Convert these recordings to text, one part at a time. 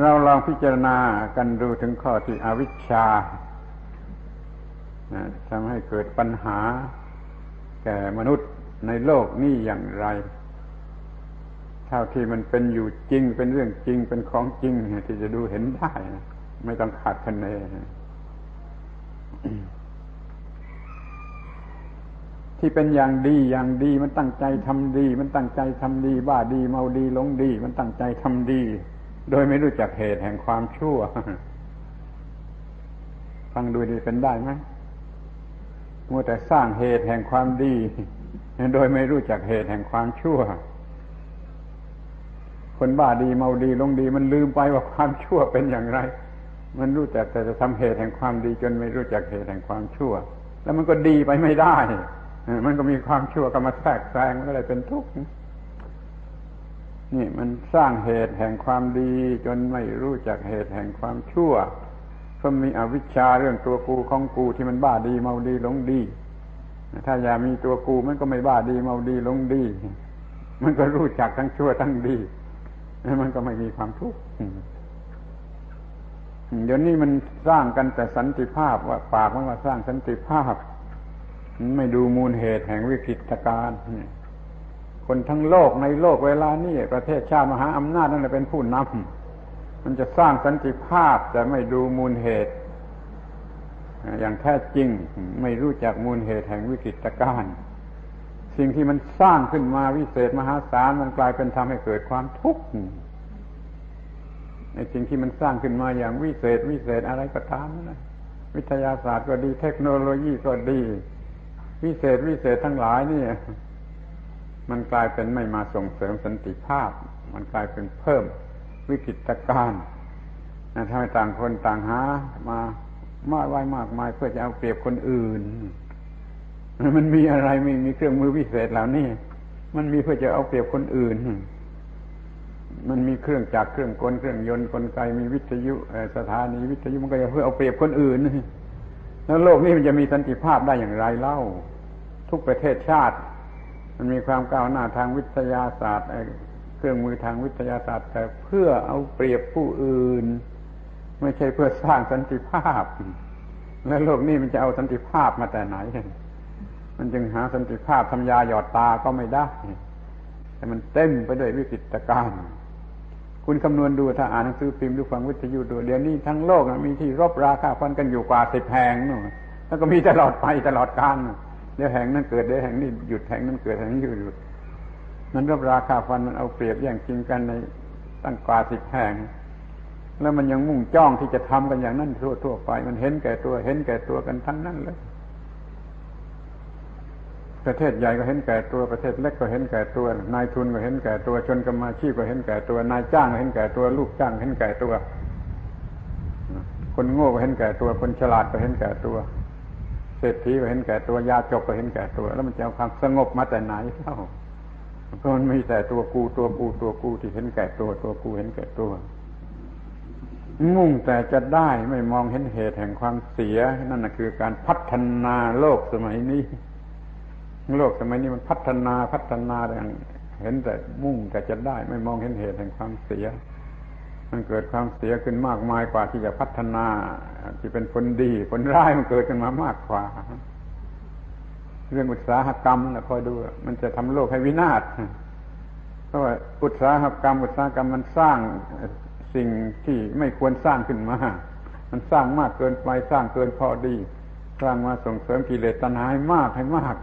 เราลองพิจารณากันดูถึงข้อที่อวิชชาทำให้เกิดปัญหาแก่มนุษย์ในโลกนี้อย่างไร เท่าที่มันเป็นอยู่จริง เป็นเรื่องจริงเป็นของจริงที่จะดูเห็นได้ ไม่ต้องขาดคะเนที่เป็นอย่างดีอย่างดีมันตั้งใจทำดี มันตั้งใจทำดี บ้าดีเมาดีหลงดี มันตั้งใจทำดี โดยไม่รู้จักเหตุแห่งความชั่ว ฟังดูดีเป็นได้ไหมมัวแต่สร้างเหตุแห่งความดี โดยไม่รู้จักเหตุแห่งความชั่ว คนบ้าดีเมาดีลงดี มันลืมไปว่าความชั่วเป็นอย่างไร มันรู้จักแต่จะทำเหตุแห่งความดี จนไม่รู้จักเหตุแห่งความชั่ว แล้วมันก็ดีไปไม่ได้ มันก็มีความชั่วก็มาแทรกแซงมันก็เลยเป็นทุกข์ นี่มันสร้างเหตุแห่งความดี จนไม่รู้จักเหตุแห่งความชั่วก็มีอวิชชาเรื่องตัวกูของกูที่มันบ้าดีเมาดีหลงดี ถ้าอย่ามีตัวกูมันก็ไม่บ้าดีเมาดีหลงดี มันก็รู้จักทั้งชั่วทั้งดีมันก็ไม่มีความทุกข์เดี๋ยวนี้มันสร้างกันแต่สันติภาพว่าปากมันว่าสร้างสันติภาพ ไม่ดูมูลเหตุแห่งวิกฤตการณ์ คนทั้งโลกในโลกเวลานี้ประเทศชาติมหาอำนาจนั่นแหละเป็นผู้นำมันจะสร้างสันติภาพแต่ไม่ดูมูลเหตุ อย่างแท้จริงไม่รู้จักมูลเหตุแห่งวิกฤตการณ์สิ่งที่มันสร้างขึ้นมาวิเศษมหาศาลมันกลายเป็นทำให้เกิดความทุกข์ในสิ่งที่มันสร้างขึ้นมาอย่างวิเศษวิเศษอะไรก็ตามนะวิทยาศาสตร์ก็ดี เทคโนโลยีก็ดี วิเศษวิเศษทั้งหลายนี่ มันกลายเป็นไม่มาส่งเสริมสันติภาพ มันกลายเป็นเพิ่มวิกฤตการณ์ทำให้ต่างคนต่างหา มามากไว้มากมายเพื่อจะเอาเปรียบคนอื่น มันมีอะไรมีมีเครื่องมือวิเศษเหล่านี้มันมีเพื่อจะเอาเปรียบคนอื่น มันมีเครื่องจักรเครื่องกลเครื่องยนต์กลไกมีวิทยุสถานีวิทยุมันก็จะเพื่อเอาเปรียบคนอื่นแล้วโลกนี้มันจะมีสันติภาพได้อย่างไรเล่า ทุกประเทศชาติ มันมีความก้าวหน้าทางวิทยาศาสตร์เครื่องมือทางวิทยาศาสตร์ แต่เพื่อเอาเปรียบผู้อื่น ไม่ใช่เพื่อสร้างสันติภาพ และโลกนี้มันจะเอาสันติภาพมาแต่ไหน มันจึงหาสันติภาพทำยาหยอดตาก็ไม่ได้ แต่มันเต็มไปด้วยวิกฤตการณ์คุณคำนวณดูถ้าอ่านหนังสือพิมพ์หรือฟังวิทยุดูเดี๋ยวนี้ทั้งโลกมีที่รบราคาฟันกันอยู่กว่าสิบแห่งนู่นแล้วก็มีตลอดไปตลอดกาล เดี๋ยวแห่งนั้นเกิดเดี๋ยวแห่งนี้หยุดแห่งนั้นเกิดแห่งนี้หยุดมันรบราคาฟันมันเอาเปรียบแย่งจริงกันในตั้งกว่าสิบแห่ง แล้วมันยังมุ่งจ้องที่จะทำกันอย่างนั้นทั่วทั่วไป มันเห็นแก่ตัว เห็นแก่ตัวกันทั้งนั้นเลย ประเทศใหญ่ก็เห็นแก่ตัวประเทศเล็กก็เห็นแก่ตัวนายทุนก็เห็นแก่ตัวชนกรรมาชีพก็เห็นแก่ตัวนายจ้างก็เห็นแก่ตัว ลูกจ้างเห็นแก่ตัว คนโง่ก็เห็นแก่ตัว คนฉลาดก็เห็นแก่ตัว เศรษฐีก็เห็นแก่ตัวยาจกก็เห็นแก่ตัว แล้วมันจะเอาความสงบมาแต่ไหนเล่าเพราะมันมีแต่ตัวกูตัวกูตัวกูที่เห็นแก่ตัว ตัวกูเห็นแก่ตัว มุ่งแต่จะได้ไม่มองเห็นเหตุแห่งความเสีย นั่นนะคือการพัฒนาโลกสมัยนี้ โลกสมัยนี้มันพัฒนาพัฒนาอย่างเห็นแต่มุ่งแต่จะได้ไม่มองเห็นเหตุแห่งความเสีย มันเกิดความเสียขึ้นมากมายกว่าที่จะพัฒนาที่เป็นผลดีผลร้ายมันเกิดขึ้นมามากกว่า เรื่องอุตสาหกรรมนะคอยดู มันจะทำโลกให้วินาศเพราะว่าอุตสาหกรรม อุตสาหกรรมมันสร้างสิ่งที่ไม่ควรสร้างขึ้นมา มันสร้างมากเกินไปสร้างเกินพอดี สร้างมาส่งเสริมกิเลสตัณหาให้มากให้มาก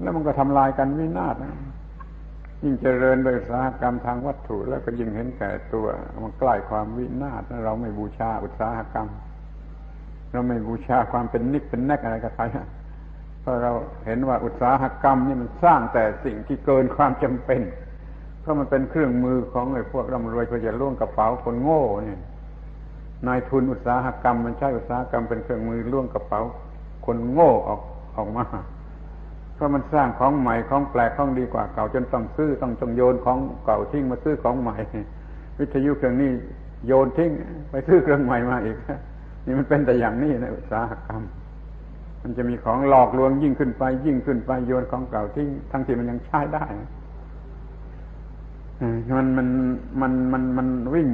แล้วมันก็ทำลายกันวินาศนะ ยิ่งเจริญโดยอุตสาหกรรมทางวัตถุแล้วก็ยิ่งเห็นแก่ตัว มันใกล้ความวินาศเราไม่บูชาอุตสาหกรรม เราไม่บูชาความเป็นนิกเป็นแนกอะไรกับใครเพราะเราเห็นว่าอุตสาหกรรมนี่มันสร้างแต่สิ่งที่เกินความจำเป็น เพราะมันเป็นเครื่องมือของไอ้พวกร่ำรวยเพื่อจะล่วงกระเป๋าคนโง่เนี่ยนายทุนอุตสาหกรรม มันใช้อุตสาหกรรมเป็นเครื่องมือล่วงกระเป๋า คนโง่ออกออกมา เพราะมันสร้างของใหม่ของแปลกของดีกว่าเก่าจนต้องซื้อต้องจงโยนของเก่าทิ้งมาซื้อของใหม่ วิทยุเครื่องนี้โยนทิ้งไปซื้อเครื่องใหม่มาอีกนี่มันเป็นแต่อย่างนี้ในอุตสาหกรรม มันจะมีของหลอกลวงยิ่งขึ้นไป ยิ่งขึ้นไปโยนของเก่าทิ้งทั้งที่มันยังใช้ได้มันมันมันมันมันวิ่ง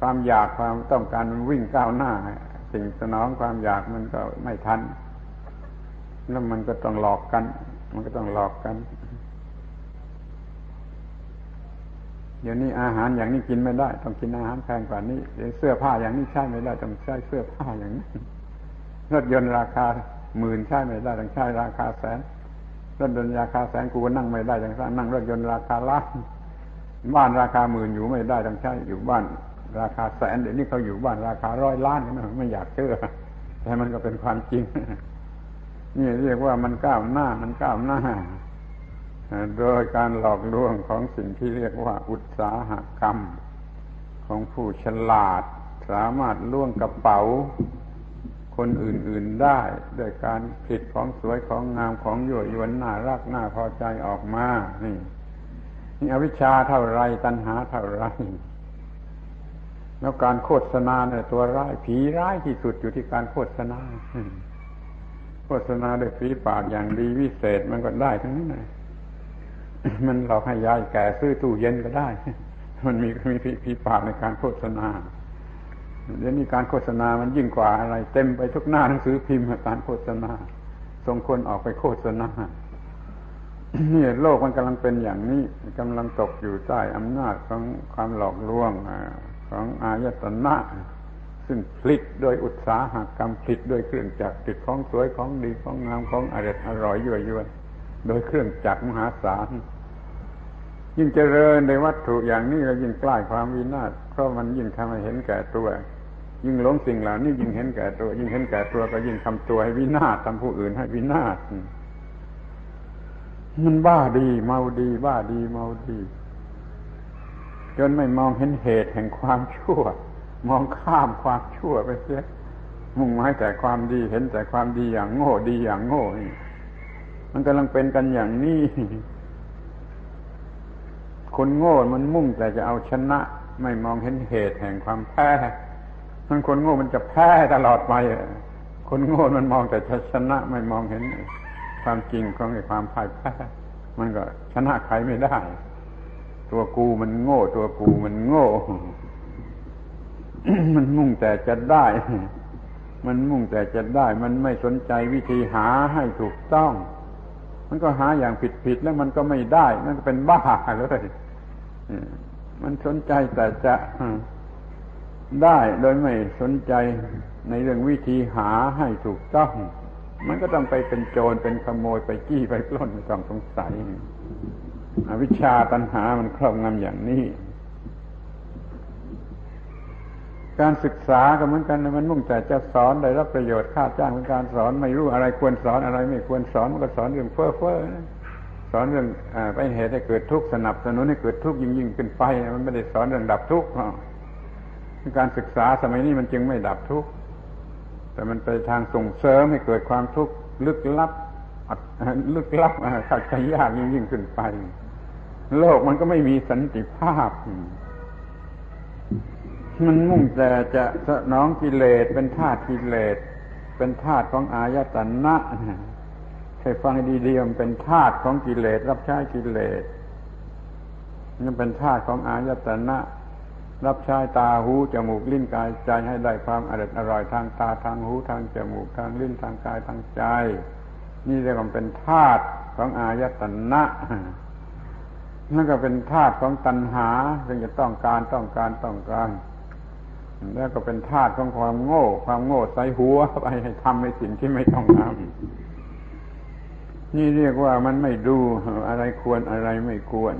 ความอยากความต้องการมันวิ่งก้าวหน้า สิ่งสนองความอยากมันก็ไม่ทัน แล้วมันก็ต้องหลอกกัน มันก็ต้องหลอกกัน เดี๋ยวนี้อาหารอย่างนี้กินไม่ได้ ต้องกินอาหารแพงกว่านี้เดี๋ยวเสื้อผ้าอย่างนี้ใช้ไม่ได้ ต้องใช้เสื้อผ้าอย่างนี้รถยนต์ราคาหมื่นใช้ไม่ได้ ต้องใช้ราคาแสนรถยนต์ราคาแสนกูก็นั่งไม่ได้ต้องนั่งรถยนต์ราคาล้านบ้านราคาหมื่นอยู่ไม่ได้ต้องใช้อยู่บ้าน ราคาแสนเดี๋ยวนี้เขาอยู่บ้านราคาร้อยล้านกันนะไม่อยากเชื่อแต่มันก็เป็นความจริง นี่เรียกว่ามันก้าวหน้ามันก้าวหน้า โดยการหลอกลวงของสิ่งที่เรียกว่าอุตสาหกรรม ของผู้ฉลาด สามารถล่วงกระเป๋า คนอื่น ๆได้ด้วยการผิดของสวยของงามของยั่วยวนน่ารักน่าพอใจออกมานี่นี่อวิชชาเท่าไรตัณหาเท่าไร แล้วการโฆษณาเนี่ยตัวร้ายผีร้ายที่สุดอยู่ที่การโฆษณา โฆษณาด้วยฝีปากอย่างดีวิเศษมันก็ได้ทั้งนั้นเลยมันหลอกให้ยายแก่ซื้อตู้เย็นก็ได้ มันมีมีผีปากในการโฆษณาเดี๋ยวนี้การโฆษณามันยิ่งกว่าอะไร เต็มไปทุกหน้าหนังสือพิมพ์การโฆษณาส่งคนออกไปโฆษณานี่โลกมันกำลังเป็นอย่างนี้กำลังตกอยู่ใต้อำนาจของความหลอกลวงของอายตนะ ซึ่งผลิตโดยอุตสาหกรรมผลิตโดยเครื่องจักรผลิตของสวยของดีของงามของอร่อยอร่อยยั่วยวนโดยเครื่องจักรมหาศาลยิ่งเจริญในวัตถุอย่างนี้ก็ยิ่งใกล้ความวินาศเพราะมันยิ่งทำให้เห็นแก่ตัว ยิ่งหลงสิ่งเหล่านี้ยิ่งเห็นแก่ตัว ยิ่งเห็นแก่ตัวก็ยิ่งทำตัวให้วินาศทำผู้อื่นให้วินาศมันบ้าดีเมาดี บ้าดีเมาดี จนไม่มองเห็นเหตุแห่งความชั่ว มองข้ามความชั่วไปเสียมุ่งหมายแต่ความดีเห็นแต่ความดีอย่างโง่ดีอย่างโง่นี่มันกำลังเป็นกันอย่างนี้คนโง่มันมุ่งแต่จะเอาชนะ ไม่มองเห็นเหตุแห่งความแพ้มันคนโง่มันจะแพ้ตลอดไปคนโง่มันมองแต่จะชนะไม่มองเห็นความจริงของความพ่ายแพ้มันก็ชนะใครไม่ได้ ตัวกูมันโง่ ตัวกูมันโง่ มันมุ่งแต่จะได้ มันมุ่งแต่จะได้ มันไม่สนใจวิธีหาให้ถูกต้อง มันก็หาอย่างผิดผิดแล้วมันก็ไม่ได้มันก็เป็นบ้าเลยมันสนใจแต่จะได้โดยไม่สนใจในเรื่องวิธีหาให้ถูกต้อง มันก็ต้องไปเป็นโจรเป็นขโมยไปจี้ไปปล้นไม่ต้องสงสัย อวิชชาตัณหามันครอบงำอย่างนี้ การศึกษาก็เหมือนกันมันมุ่งแต่จะสอนได้รับประโยชน์ค่าจ้างเป็นการสอนไม่รู้อะไรควรสอนอะไรไม่ควรสอนมันก็สอนเรื่องเฟ้อเฟ้อสอนเรื่องไปเหตุให้เกิดทุกข์สนับสนุนให้เกิดทุกข์ยิ่งยิ่งขึ้นไป มันไม่ได้สอนเรื่องดับทุกข์การศึกษาสมัยนี้มันจึงไม่ดับทุกข์แต่มันไปทางส่งเสริมให้เกิดความทุกข์ลึกลับลึกลับเข้าใจยากยิ่งยิ่งขึ้นไป โลกมันก็ไม่มีสันติภาพ มันมุ่งแต่จะสนองกิเลสเป็นธาตุกิเลสเป็นธาตุของอายตนะให้ฟังดีๆมันเป็นธาตุของกิเลสรับใช้กิเลสมันเป็นธาตุของอายตนะ รับใช้ตาหูจมูกลิ้นกายใจให้ได้ความอร่อยอร่อยทางตาทางหูทางจมูกทางลิ้นทางกายทางใจ นี่เรียกว่าเป็นธาตุของอายตนะนั่นก็เป็นธาตุของตัณหาซึ่งจะต้องการต้องการต้องการ แล้วก็เป็นธาตุของความโง่ ความโง่ใส่หัวไปให้ทำในสิ่งที่ไม่ต้องทำนี่เรียกว่ามันไม่ดูอะไรควรอะไรไม่ควร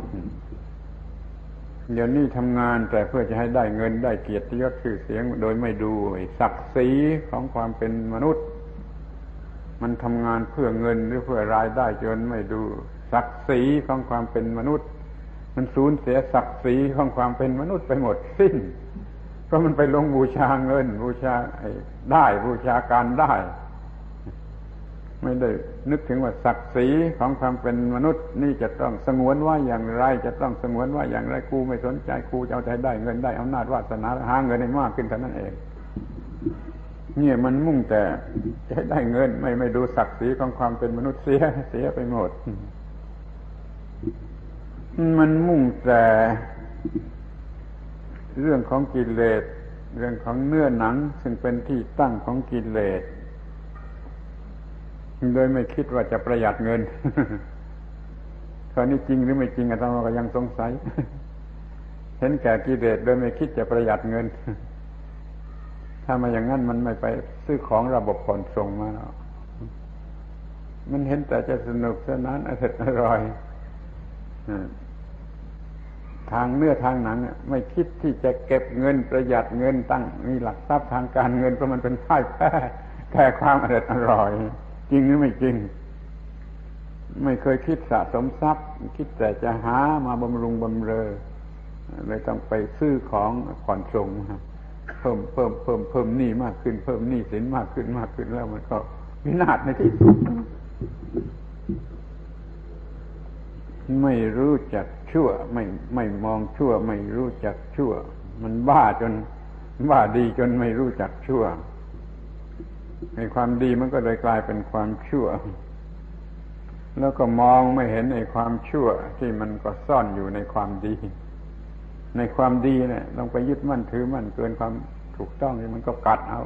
เดี๋ยวนี้ทำงานแต่เพื่อจะให้ได้เงินได้เกียรติยศชื่อเสียง โดยไม่ดูศักดิ์ศรีของความเป็นมนุษย์ มันทำงานเพื่อเงินหรือเพื่อรายได้จนไม่ดูศักดิ์ศรีของความเป็นมนุษย์ มันสูญเสียศักดิ์ศรีของความเป็นมนุษย์ไปหมดสิ้น เพราะมันไปลงบูชาเงิน บูชาได้บูชาการได้ ไม่ได้นึกถึงว่าศักดิ์ศรีของความเป็นมนุษย์ นี่จะต้องสงวนว่าอย่างไร จะต้องสงวนว่าอย่างไรกูไม่สนใจกูจะเอาใจได้เงินได้อำนาจวาสนาหาเงินได้มากขึ้นเท่านั้นเองเนี่ยมันมุ่งแต่จะได้เงิน ไม่ไม่ดูศักดิ์ศรีของความเป็นมนุษย์เสียเสียไปหมด มันมุ่งแต่ เรื่องของกิเลสเรื่องของเนื้อหนัง ซึ่งเป็นที่ตั้งของกิเลสโดยไม่คิดว่าจะประหยัดเงินคราวนี้จริงหรือไม่จริงอาตมาก็ยังสงสัย เห็นแก่กิเลสโดยไม่คิดจะประหยัดเงิน ถ้ามาอย่างนั้นมันไม่ไปซื้อของระบบขนส่งมาแล้วมันเห็นแต่จะสนุกสนานอร่อย ทางเนื้อทางหนังไม่คิดที่จะเก็บเงินประหยัดเงินตั้งมีหลักทรัพย์ทางการเงินเพราะมันเป็นพ่ายแพ้แค่ความอร่อยอร่อย จริงหรือไม่จริง ไม่เคยคิดสะสมทรัพย์ คิดแต่จะหามาบำรุงบำเรอเลยต้องไปซื้อของผ่อนส่งเพิ่มเพิ่มเพิ่มเพิ่มหนี้มากขึ้น เพิ่มหนี้สินมากขึ้นมากขึ้นแล้วมันก็วินาศในที่สุดไม่รู้จัก ชั่ว ไม่ไม่มองชั่ว ไม่รู้จักชั่ว มันบ้าจนบ้าดีจนไม่รู้จักชั่วในความดีมันก็เลยกลายเป็นความชั่ว แล้วก็มองไม่เห็นในความชั่วที่มันก็ซ่อนอยู่ในความดี ในความดีเนี่ยลองไปยึดมั่นถือมั่นเกินความถูกต้องนี่มันก็กัดเอา